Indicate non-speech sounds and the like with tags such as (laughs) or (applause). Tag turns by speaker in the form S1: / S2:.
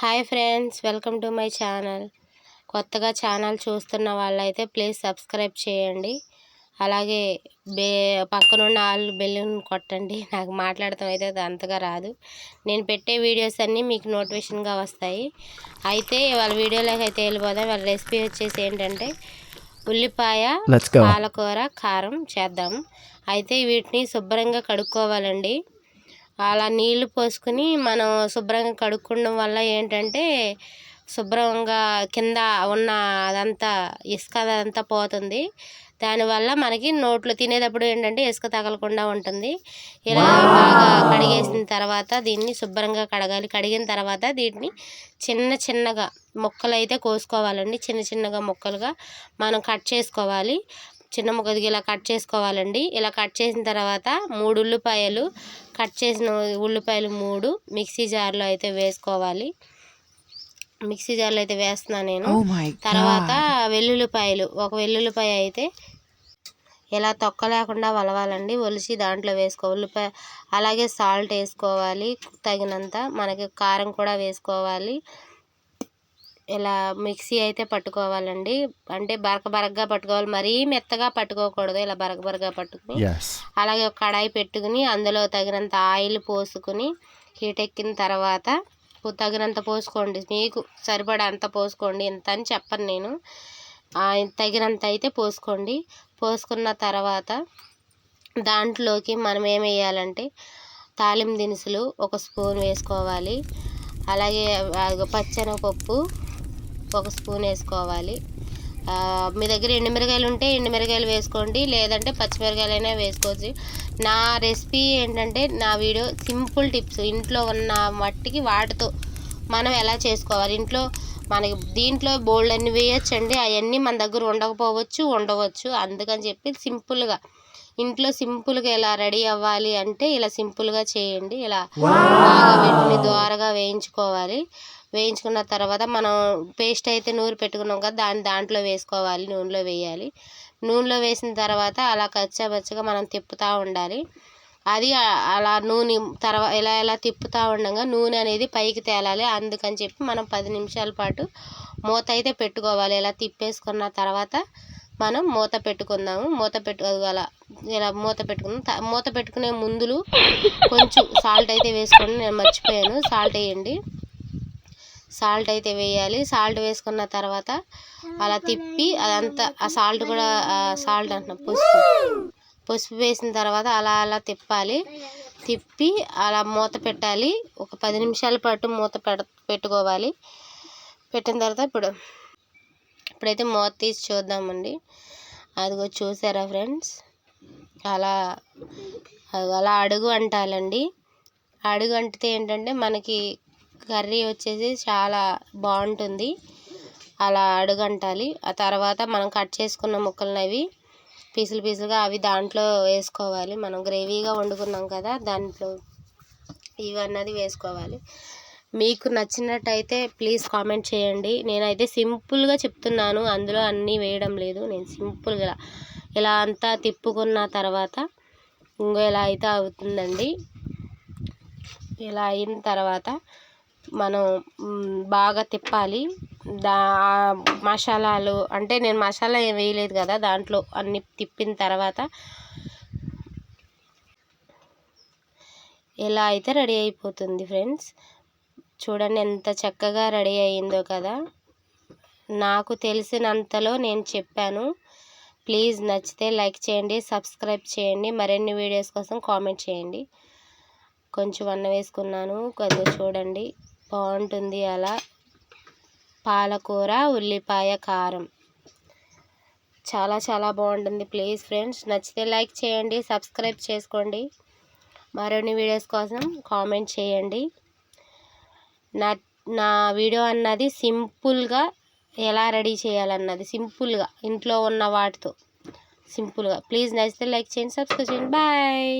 S1: Hi friends welcome to my channel. కొత్తగా channel చూస్తున్న వాళ్ళైతే ప్లీజ్ సబ్స్క్రైబ్ చేయండి. అలాగే బే పక్కనున్న ఆల్ బెలూన్ కొట్టండి. (laughs) నాకు మాట్లాడటం అయితే అది అంతగా రాదు. నేను పెట్టే వీడియోస్ అన్నీ మీకు నోటిఫికేషన్గా వస్తాయి. అయితే వాళ్ళ వీడియోలోకి అయితే వెళ్ళిపోదాం. వాళ్ళ రెసిపీ వచ్చేసి ఏంటంటే ఉల్లిపాయ. పాలకూర కారం చేద్దాం. అయితే వీటిని శుభ్రంగా కడుక్కోవాలండి. అలా నీళ్ళు పోసుకుని మనం శుభ్రంగా కడుక్కోవడం వల్ల ఏంటంటే శుభ్రంగా కింద ఉన్న అదంతా ఇసుక అదంతా పోతుంది. దానివల్ల మనకి నోట్లో తినేటప్పుడు ఏంటంటే ఇసుక తగలకుండా ఉంటుంది. ఇలా బాగా కడిగేసిన తర్వాత దీన్ని శుభ్రంగా కడగాలి. కడిగిన తర్వాత దీన్ని చిన్న చిన్నగా ముక్కలు అయితే కోసుకోవాలండి. చిన్న చిన్నగా ముక్కలుగా మనం కట్ చేసుకోవాలి. చిన్న ముక్కదికి ఇలా కట్ చేసుకోవాలండి. ఇలా కట్ చేసిన తర్వాత మూడు ఉల్లిపాయలు కట్ చేసిన ఉల్లిపాయలు మూడు మిక్సీ జార్లో అయితే వేసుకోవాలి. మిక్సీ జార్లో అయితే వేస్తున్నాను నేను.
S2: Oh
S1: తర్వాత. వెల్లుల్లిపాయలు ఒక వెల్లుల్లిపాయ అయితే ఇలా తొక్క లేకుండా వలవాలండి. ఒలిచి దాంట్లో వేసుకో ఉల్లిపాయ అలాగే సాల్ట్ వేసుకోవాలి. తగినంత మనకి కారం కూడా వేసుకోవాలి. ఇలా మిక్సీ అయితే పట్టుకోవాలండి? అంటే బరక బరకగా పట్టుకోవాలి. మరీ మెత్తగా పట్టుకోకూడదు. ఇలా బరక బరకగా పట్టుకుని. అలాగే ఒక కడాయి పెట్టుకుని అందులో తగినంత ఆయిల్ పోసుకుని హీట్ ఎక్కిన తర్వాత తగినంత పోసుకోండి. మీకు సరిపడా అంత పోసుకోండి. ఇంత అని చెప్పను నేను. ఆ, తగినంత అయితే పోసుకోండి. పోసుకున్న తర్వాత దాంట్లోకి మనం ఏం వేయాలంటే తాలిం దినుసులు ఒక స్పూన్ వేసుకోవాలి. అలాగే అదిగో పచ్చెనగపప్పు ఒక స్పూన్ వేసుకోవాలి. మీ దగ్గర ఎండుమిరగాయలు ఉంటే ఎండుమిరగాయలు వేసుకోండి. లేదంటే పచ్చిమిరకాయలైనా వేసుకోవచ్చు. నా రెసిపీ ఏంటంటే నా వీడియో సింపుల్ టిప్స్. ఇంట్లో ఉన్న మట్టికి వాటితో మనం ఎలా చేసుకోవాలి? ఇంట్లో మనకి దీంట్లో బోల్డ్ అన్ని వేయొచ్చండి. అవన్నీ మన దగ్గర ఉండకపోవచ్చు ఉండవచ్చు. అందుకని చెప్పి సింపుల్గా. ఇంట్లో సింపుల్గా ఎలా రెడీ అవ్వాలి అంటే ఇలా సింపుల్గా చేయండి. ఇలా బాగా వీటిని ద్వారగా వేయించుకోవాలి. వేయించుకున్న తర్వాత మనం పేస్ట్ అయితే నూరి పెట్టుకున్నాం కదా దాన్ని దాంట్లో వేసుకోవాలి నూనెలో వేయాలి. నూనెలో వేసిన తర్వాత అలా కచ్చబచ్చగా మనం తిప్పుతూ ఉండాలి. అది అలా నూనె తర్వాత ఎలా ఎలా తిప్పుతూ ఉండగా నూనె అనేది పైకి తేలాలి. అందుకని చెప్పి మనం పది నిమిషాల పాటు మూత అయితే పెట్టుకోవాలి. ఇలా తిప్పేసుకున్న తర్వాత మనం మూత పెట్టుకుందాము. మూత పెట్టు అలా ఇలా మూత పెట్టుకుందాం మూత పెట్టుకునే ముందులు కొంచెం సాల్ట్ అయితే వేసుకోండి నేను మర్చిపోయాను. సాల్ట్ వేయండి. సాల్ట్ అయితే వేయాలి. సాల్ట్ వేసుకున్న తర్వాత అలా తిప్పి అదంతా ఆ సాల్ట్ కూడా సాల్ట్ అంటున్నాం పసుపు. పసుపు వేసిన తర్వాత అలా అలా తిప్పాలి. తిప్పి అలా మూత పెట్టాలి. ఒక పది నిమిషాల పాటు మూత పెడ పెట్టుకోవాలి. పెట్టిన తర్వాత ఇప్పుడు ఇప్పుడైతే మూత తీసి చూద్దామండి. అదిగో చూసారా ఫ్రెండ్స్? అలా అది అలా అడుగు అంటాలండి. అడుగు అంటితే ఏంటంటే మనకి కర్రీ వచ్చేసి చాలా బాగుంటుంది. అలా అడుగంటాలి. ఆ తర్వాత మనం కట్ చేసుకున్న ముక్కలను అవి పీసులు పీసులుగా అవి దాంట్లో వేసుకోవాలి. మనం గ్రేవీగా వండుకున్నాం కదా దాంట్లో ఇవన్నది వేసుకోవాలి. మీకు నచ్చినట్టయితే ప్లీజ్ కామెంట్ చేయండి. నేనైతే సింపుల్గా చెప్తున్నాను. అందులో అన్నీ వేయడం లేదు. నేను సింపుల్గా ఇలా ఇలా అంతా తిప్పుకున్న తర్వాత ఇంకో ఇలా అయితే అవుతుందండి. ఇలా అయిన తర్వాత మనం బాగా తిప్పాలి. దా మసాలాలు అంటే నేను మసాలా ఏం వేయలేదు కదా దాంట్లో అన్ని తిప్పిన తర్వాత. ఇలా అయితే రెడీ అయిపోతుంది ఫ్రెండ్స్. చూడండి ఎంత చక్కగా రెడీ అయ్యిందో కదా. నాకు తెలిసినంతలో నేను చెప్పాను. ప్లీజ్ నచ్చితే లైక్ చేయండి సబ్స్క్రైబ్ చేయండి మరిన్ని వీడియోస్ కోసం కామెంట్ చేయండి. కొంచెం అన్నం వేసుకున్నాను కొద్దిగా చూడండి. బాగుంటుంది. అలా పాలకూర ఉల్లిపాయ కారం. చాలా చాలా బాగుంటుంది. ప్లీజ్ ఫ్రెండ్స్ నచ్చితే లైక్ చేయండి సబ్స్క్రైబ్ చేసుకోండి. మరిన్ని వీడియోస్ కోసం కామెంట్ చేయండి. నా నా వీడియో అన్నది సింపుల్గా ఎలా రెడీ చేయాలన్నది సింపుల్గా ఇంట్లో ఉన్న వాటితో సింపుల్గా. ప్లీజ్ నచ్చితే లైక్ చేయండి సబ్స్క్రైబ్ చేయండి. బాయ్.